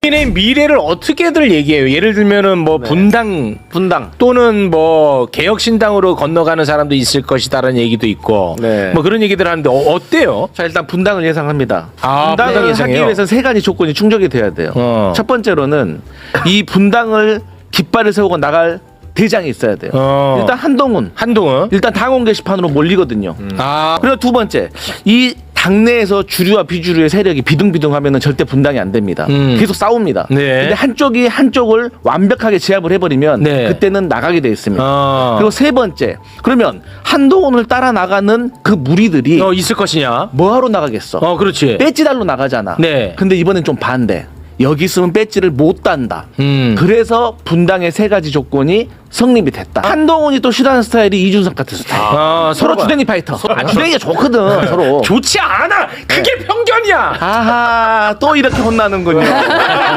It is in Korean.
국민의 미래를 어떻게들 얘기해요? 예를 들면은 뭐 분당 분당. 또는 뭐 개혁신당으로 건너가는 사람도 있을 것이다라는 얘기도 있고 네. 뭐 그런 얘기들 하는데 어, 어때요? 자 일단 분당을 예상합니다. 아, 분당 분당을 하기 예상해요? 위해서 세 가지 조건이 충족이 돼야 돼요. 어. 첫 번째로는 이 분당을 깃발을 세우고 나갈 대장이 있어야 돼요. 어. 일단 한동훈. 한동훈 일단 당원 게시판으로 몰리거든요. 아 그리고 두 번째 이 당내에서 주류와 비주류의 세력이 비등비등하면은 절대 분당이 안 됩니다. 음. 계속 싸웁니다. 네. 근데 한쪽이 한쪽을 완벽하게 제압을 해버리면 네. 그때는 나가게 돼 있습니다. 어. 그리고 세 번째 그러면 한동훈을 따라 나가는 그 무리들이 어 있을 것이냐? 뭐하러 나가겠어? 어 그렇지. 배지 달로 나가잖아. 네. 근데 이번엔 좀 반대. 여기 있으면 배지를 못 단다. 음. 그래서 분당의 세 가지 조건이 성립이 됐다. 한동훈이 또 싫어하는 스타일이 이준석 같은 스타일. 아, 서로 서로가- 주댕이 파이터. 아, 주댕이가 좋거든 서로. 좋지 않아. 그게 편견이야. 아하 또 이렇게 혼나는군요.